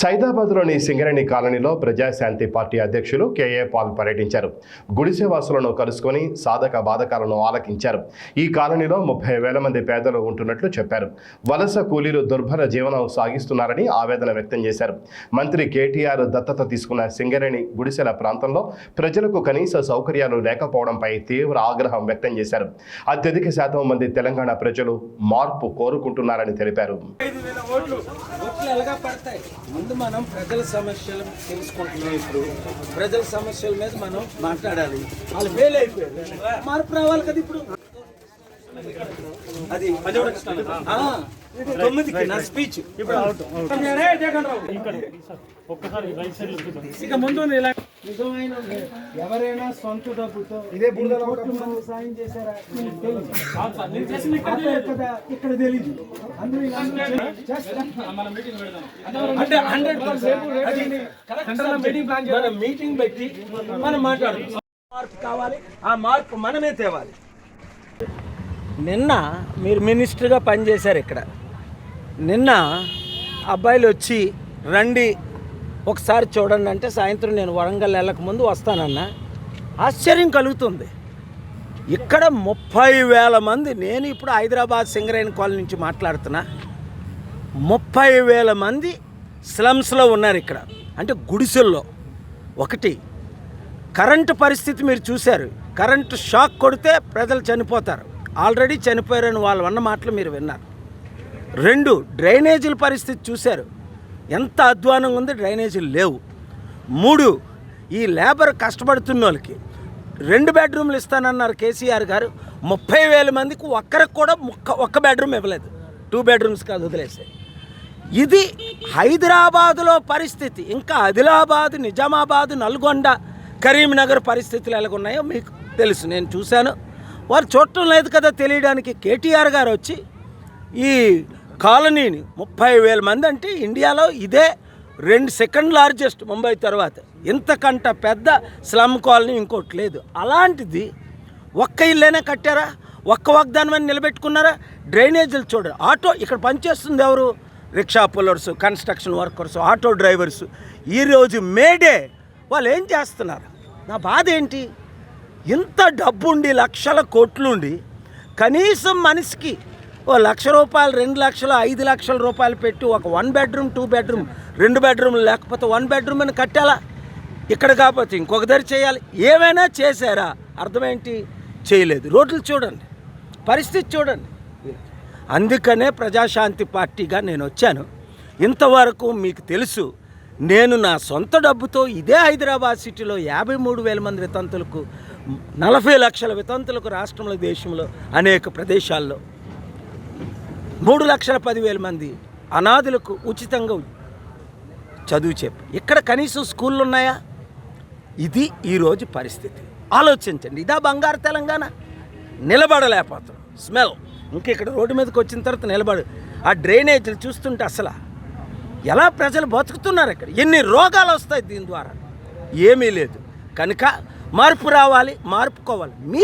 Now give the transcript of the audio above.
సైదాబాద్లోని సింగరేణి కాలనీలో ప్రజాశాంతి పార్టీ అధ్యక్షులు కేఏ పాల్ పర్యటించారు. గుడిసెవాసులను కలుసుకొని సాధక బాధకాలను ఆలకించారు. ఈ కాలనీలో ముప్పై వేల మంది పేదలు ఉంటున్నట్లు చెప్పారు. వలస కూలీలు దుర్భర జీవనం సాగిస్తున్నారని ఆవేదన వ్యక్తం చేశారు. మంత్రి కేటీఆర్ దత్తత తీసుకున్న సింగరేణి గుడిసెల ప్రాంతంలో ప్రజలకు కనీస సౌకర్యాలు లేకపోవడంపై తీవ్ర ఆగ్రహం వ్యక్తం చేశారు. అత్యధిక శాతం మంది తెలంగాణ ప్రజలు మార్పు కోరుకుంటున్నారని తెలిపారు. ఓట్లు ఓట్లు ఎలాగా పడతాయి. ముందు మనం ప్రజల సమస్యలు తెలుసుకుంటున్నాం ఇప్పుడు. ప్రజల సమస్యల మీద మనం మాట్లాడాలి. వాళ్ళు ఫెయిల్ అయిపోయారు. మార్పు రావాలి కదా ఇప్పుడు. అది తొమ్మిదికి నా స్పీచ్ ఇక ముందు నిజమైన ఎవరైనా సొంత డబ్బుతో ఇదే సాయం చేశారా? కదా ఇక్కడ తెలియదు. అందరూ. అంటే హండ్రెడ్ మనం మీటింగ్ పెట్టి మనం మాట్లాడుతాం. మార్పు కావాలి. ఆ మార్పు మనమే తేవాలి. నిన్న మీరు మినిస్టర్గా పనిచేశారు ఇక్కడ. నిన్న అబ్బాయిలు వచ్చి రండి ఒకసారి చూడండి అంటే సాయంత్రం నేను వరంగల్ వెళ్ళక ముందు వస్తానన్నా. ఆశ్చర్యం కలుగుతుంది. ఇక్కడ ముప్పై వేల మంది నేను ఇప్పుడు హైదరాబాద్ సింగరేణి కాలనీ నుంచి మాట్లాడుతున్నా. ముప్పై వేల మంది స్లమ్స్లో ఉన్నారు ఇక్కడ. అంటే గుడిసెల్లో. ఒకటి కరెంటు పరిస్థితి మీరు చూశారు. కరెంటు షాక్ కొడితే ప్రజలు చనిపోతారు. ఆల్రెడీ చనిపోయారని వాళ్ళు అన్న మాటలు మీరు విన్నారు. రెండు డ్రైనేజీల పరిస్థితి చూశారు. ఎంత అధ్వానంగా ఉంది డ్రైనేజీలు లేవు. మూడు ఈ లేబర్ కష్టపడుతున్న వాళ్ళకి రెండు బెడ్రూమ్లు ఇస్తానన్నారు కేసీఆర్ గారు. ముప్పై వేల మందికి ఒక్కరికి కూడా ఒక్క ఒక్క బెడ్రూమ్ ఇవ్వలేదు. టూ బెడ్రూమ్స్ కాదు వదిలేసే. ఇది హైదరాబాదులో పరిస్థితి. ఇంకా ఆదిలాబాద్ నిజామాబాద్ నల్గొండ కరీంనగర్ పరిస్థితులు ఎలాగున్నాయో మీకు తెలుసు. నేను చూశాను. వారు చూడటం లేదు కదా తెలియడానికి. కేటీఆర్ గారు వచ్చి ఈ కాలనీని ముప్పై వేల మంది అంటే ఇండియాలో ఇదే రెండు సెకండ్ లార్జెస్ట్ ముంబై తర్వాత. ఇంతకంట పెద్ద స్లమ్ కాలనీ ఇంకోటి లేదు. అలాంటిది ఒక్క ఇల్లేనే కట్టారా? ఒక్క వాగ్దానం నిలబెట్టుకున్నారా? డ్రైనేజీలు చూడరు. ఆటో ఇక్కడ పనిచేస్తుంది ఎవరు? Rickshaw pullers construction workers auto drivers. ఈరోజు మేడే వాళ్ళు ఏం చేస్తున్నారు? నా బాధ ఏంటి? ఇంత డబ్బుండి లక్షల కోట్లుండి కనీసం మనిషికి ఓ లక్ష రూపాయలు రెండు లక్షలు ఐదు లక్షల రూపాయలు పెట్టి ఒక వన్ బెడ్రూమ్ టూ బెడ్రూమ్ రెండు బెడ్రూమ్లు లేకపోతే వన్ బెడ్రూమ్ అని కట్టాలా? ఇక్కడ కాకపోతే ఇంకొక దగ్గర చేయాలి. ఏమైనా చేశారా? అర్థమేంటి? చేయలేదు. రోడ్లు చూడండి. పరిస్థితి చూడండి. అందుకనే ప్రజాశాంతి పార్టీగా నేను వచ్చాను. ఇంతవరకు మీకు తెలుసు నేను నా సొంత డబ్బుతో ఇదే హైదరాబాద్ సిటీలో యాభై మూడు వేల మంది వితంతులకు నలభై లక్షల వితంతులకు రాష్ట్రంలో దేశంలో అనేక ప్రదేశాల్లో మూడు లక్షల పదివేల మంది అనాథులకు ఉచితంగా చదువు చెప్పు. ఇక్కడ కనీసం స్కూళ్ళు ఉన్నాయా? ఇది ఈరోజు పరిస్థితి. ఆలోచించండి. ఇదా బంగారు తెలంగాణ. నిలబడలేకపోతాం స్మెల్. ఇంకా ఇక్కడ రోడ్డు మీదకి వచ్చిన తర్వాత నిలబడు. ఆ డ్రైనేజీలు చూస్తుంటే అసలు ఎలా ప్రజలు బతుకుతున్నారు ఇక్కడ? ఎన్ని రోగాలు వస్తాయి దీని ద్వారా? ఏమీ లేదు. కనుక మార్పు రావాలి మార్పుకోవాలి. మీ